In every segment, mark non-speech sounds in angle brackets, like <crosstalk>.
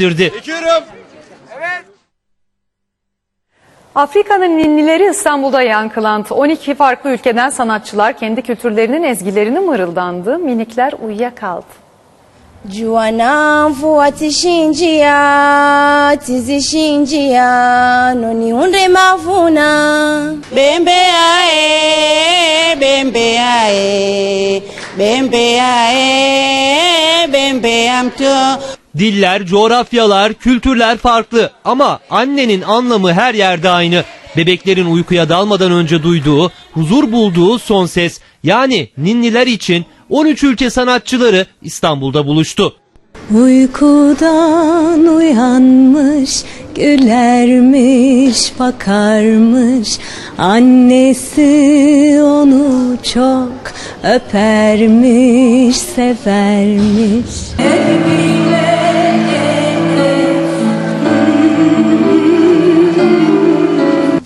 dirdi. Afrika'nın ninnileri İstanbul'da yankılandı. 12 farklı ülkeden sanatçılar kendi kültürlerinin ezgilerini mırıldandı. Minikler uyuyakaldı. Juana mvua tishinjia tizishinjia noniunde mavuna Bembeae, bembeae, bembeae. Diller, coğrafyalar, kültürler farklı ama annenin anlamı her yerde aynı. Bebeklerin uykuya dalmadan önce duyduğu, huzur bulduğu son ses. Yani ninniler için 13 ülke sanatçıları İstanbul'da buluştu. Uykudan uyanmış, gülermiş, bakarmış. Annesi onu çok öpermiş, severmiş.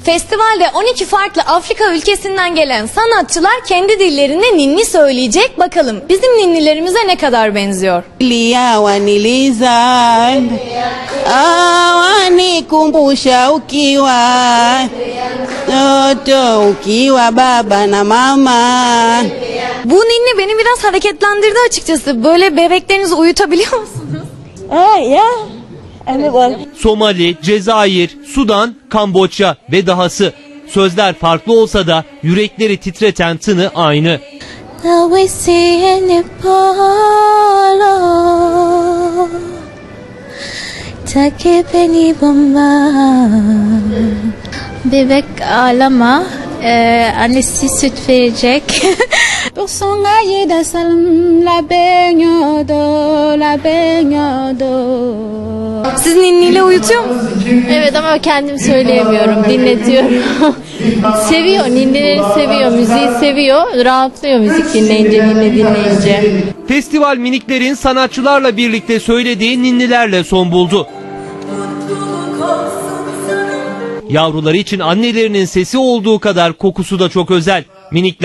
Festivalde 12 farklı Afrika ülkesinden gelen sanatçılar kendi dillerinde ninni söyleyecek. Bakalım bizim ninnilerimize ne kadar benziyor? Lia waniliza, ah, wanikumbusha ukiwa toto, ukiwa baba na mama. Bu ninni beni biraz hareketlendirdi açıkçası. Böyle bebeklerinizi uyutabiliyor musunuz? ah ya everyone Somali, Cezayir, Sudan, Kamboçya ve dahası. Sözler farklı olsa da yürekleri titreten tını aynı. Nawisieni polo Takipeni bomba Bebek ağlama ee, Annesi süt verecek Personaje da salm la benyodo, la benyodo. Siz ninniyle uyutuyor musunuz? Evet ama kendim söyleyemiyorum, dinletiyorum. <laughs> seviyor, ninnileri seviyor, müziği seviyor. Rahatlıyor müzik dinleyince, ninni dinleyince. Festival miniklerin sanatçılarla birlikte söylediği ninnilerle son buldu. Yavruları için annelerinin sesi olduğu kadar kokusu da çok özel. Minikler